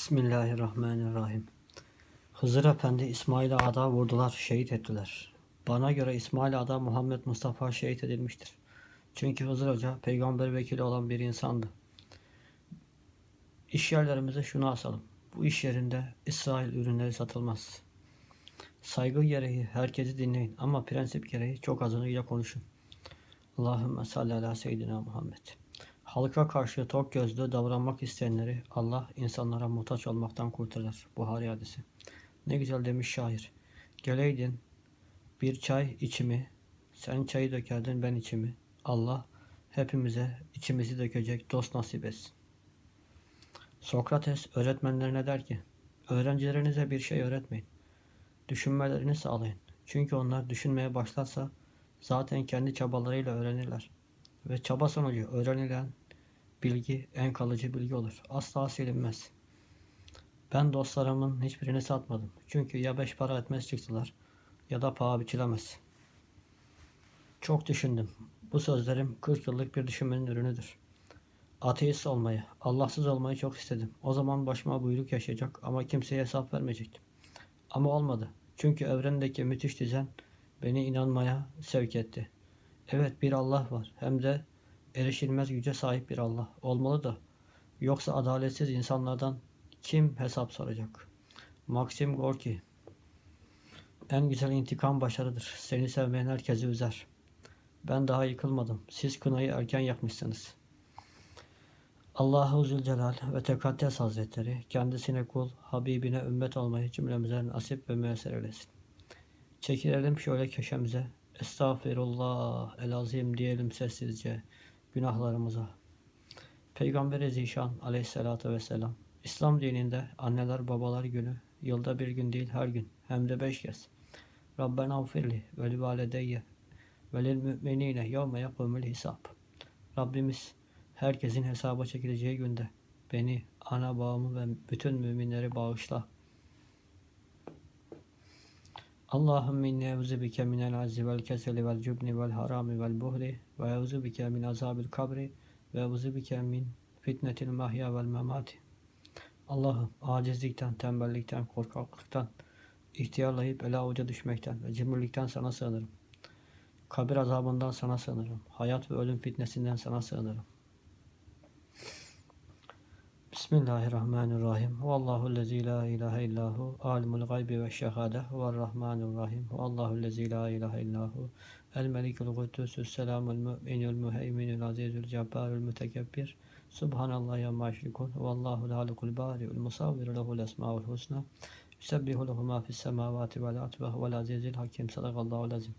Bismillahirrahmanirrahim. Hızır Efendi İsmail Ağa'da vurdular, şehit ettiler. Bana göre İsmail Ağa'da Muhammed Mustafa şehit edilmiştir. Çünkü Hızır Hoca peygamber vekili olan bir insandı. İş yerlerimize şunu asalım. Bu iş yerinde İsrail ürünleri satılmaz. Saygı gereği herkesi dinleyin ama prensip gereği çok azınıyla konuşun. Allahümme salli ala seyyidina Muhammed. Halka karşı tok gözlü davranmak isteyenleri Allah insanlara muhtaç olmaktan kurtarır. Buhari hadisi. Ne güzel demiş şair. Geleydin bir çay içimi, sen çayı dökerdin ben içimi. Allah hepimize içimizi dökecek dost nasip etsin. Sokrates öğretmenlerine der ki, öğrencilerinize bir şey öğretmeyin. Düşünmelerini sağlayın. Çünkü onlar düşünmeye başlarsa zaten kendi çabalarıyla öğrenirler. Ve çaba sonucu öğrenilen bilgi en kalıcı bilgi olur. Asla silinmez. Ben dostlarımın hiçbirini satmadım. Çünkü ya beş para etmez çıktılar ya da paha biçilemez. Çok düşündüm. Bu sözlerim 40 yıllık bir düşünmenin ürünüdür. Ateist olmayı, Allahsız olmayı çok istedim. O zaman başıma buyruk yaşayacak ama kimseye hesap vermeyecektim. Ama olmadı. Çünkü evrendeki müthiş düzen beni inanmaya sevk etti. Evet bir Allah var. Hem de erişilmez güce sahip bir Allah. Olmalı da. Yoksa adaletsiz insanlardan kim hesap soracak? Maxim Gorki En güzel intikam başarıdır. Seni sevmeyen herkesi üzer. Ben daha yıkılmadım. Siz kınayı erken yakmışsınız. Allahu Zülcelal ve Tekaddes Hazretleri kendisine kul, Habibine ümmet olmayı cümlemize nasip ve müessir eylesin. Çekilelim şöyle köşemize. Estağfirullah el azim diyelim sessizce günahlarımıza. Peygamber-i Zişan aleyhissalatü vesselam İslam dininde anneler babalar günü yılda bir gün değil her gün hem de beş kez. Rabbena ufirli ve li valideyye ve lil müminine yevme yakumul hisab. Rabbimiz herkesin hesaba çekileceği günde beni, ana babamı ve bütün müminleri bağışla. Allahümme inni evzu bike minel azzi vel keseli vel cübni vel harami vel buhri ve evzu bike min azabil kabri ve evzu bike min fitnetil mahya vel memati. Allah'ım acizlikten, tembellikten, korkaklıktan, ihtiyarlayıp ela uca düşmekten ve cimrilikten sana sığınırım. Kabir azabından sana sığınırım. Hayat ve ölüm fitnesinden sana sığınırım. Bismillahirrahmanirrahim. Vallahu lezi la ilahe illahu alimul gaybi ve şehade ve rahmanirrahim. Vallahu lezi la ilahe illahu el melikul kuddüsüs selamul müminul müheyminul azizul cebbarul mütekebbir. Subhanallah ya maşrikun. Vallahu halikul bari'ul musavvir lehul esmaul husna. Yusebbihu lehu fis semavati vel ardi ve azizil hakim. Sadakallahu azim.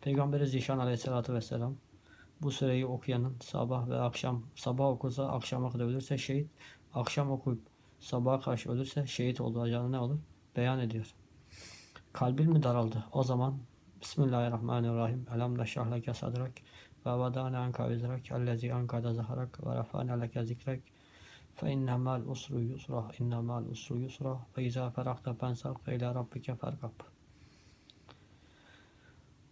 Peygamber Zişan aleyhissalatü vesselam bu sureyi okuyanın sabah ve akşam sabah okursa akşama kadar ölürse şehit, akşam okuyup sabaha karşı ölürse şehit olacağını ne olur? Beyan ediyor. Kalbin mi daraldı? O zaman Bismillahirrahmanirrahim. Elem neşrah leke sadrak ve vadane anka vizrak ellezi ankada zaharak ve rafane leke zikrek fe inne mal usru yusra inne mal usru yusra fe izâ ferakta fensab fe ilâ rabbike ferkab.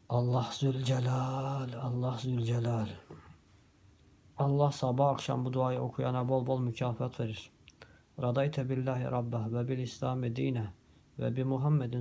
Allah Zülcelal, Allah Zülcelal. Allah sabah akşam bu duayı okuyana bol bol mükafat verir. Radayte billahi rabbe ve bil İslami dine ve bi Muhammedin